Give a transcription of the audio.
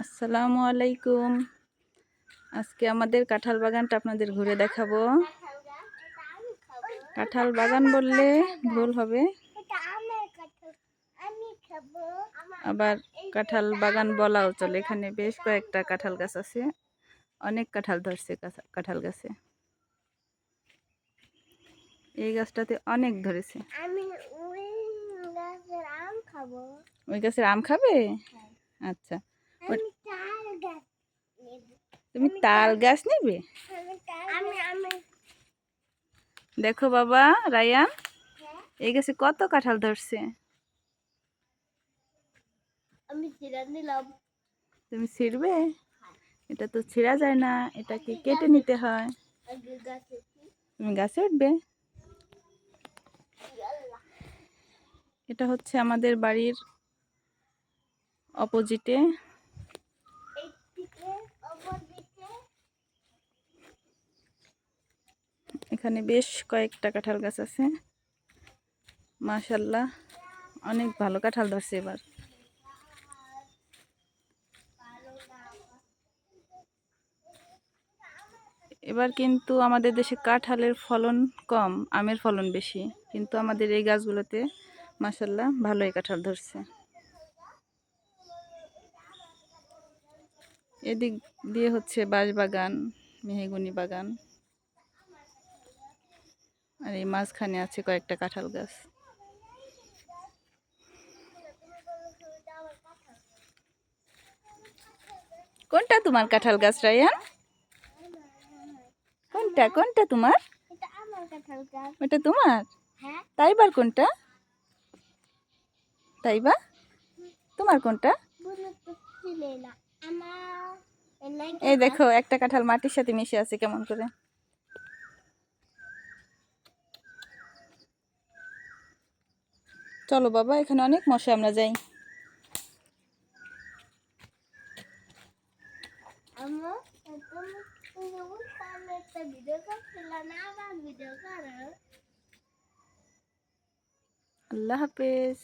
আসসালামু আলাইকুম। আজকে আমাদের কাঁঠাল বাগানটা আপনাদের ঘুরে দেখাবো। কাঁঠাল বাগান বললে ভুল হবে। আবার কাঁঠাল বাগান বলাও চলে। এখানে বেশ কয়েকটা কাঁঠাল গাছ আছে। অনেক কাঁঠাল ধরছে কাঁঠাল গাছে। এই গাছটাতে অনেক ধরেছে। ওই গাছের আম খাব? খাবে আচ্ছা। তুমি তাল গাছ নেবে? দেখো বাবা রায়ান। হ্যাঁ, এই গাছে কত কাঁঠাল ধরছে? আমি চিরা তুমি ছিঁড়বে? এটা তো ছিঁড়া যায় না এটাকে কেটে নিতে হয়? তুমি গাছে উঠবে? এটা হচ্ছে আমাদের বাড়ির অপোজিটে এখানে বেশ কয়েকটা কাঁঠাল গাছ আছে। মাশাল্লাহ অনেক ভালো কাঁঠাল ধরছে এবার। এবার কিন্তু আমাদের দেশে কাঁঠালের ফলন কম, আমের ফলন বেশি। কিন্তু আমাদের এই গাছগুলোতে মাশাল্লাহ ভালোই কাঁঠাল ধরছে। এদিক দিয়ে হচ্ছে বাঁশ বাগান মেহেগুনি বাগান। আর এই মাঝখানে আছে কয়েকটা কাঁঠাল গাছ। কোনটা তোমার কাঁঠাল গাছ রায়ান? কোনটা কোনটা তোমার? ওটা তোমার? হ্যাঁ। তাইবার কোনটা? তাইবা তোমার কোনটা? এই দেখো একটা কাঁঠাল মাটির সাথে মিশে আছে কেমন করে। চলো বাবা এখানে অনেক মশা আমরা যাই। আল্লাহ হাফেজ।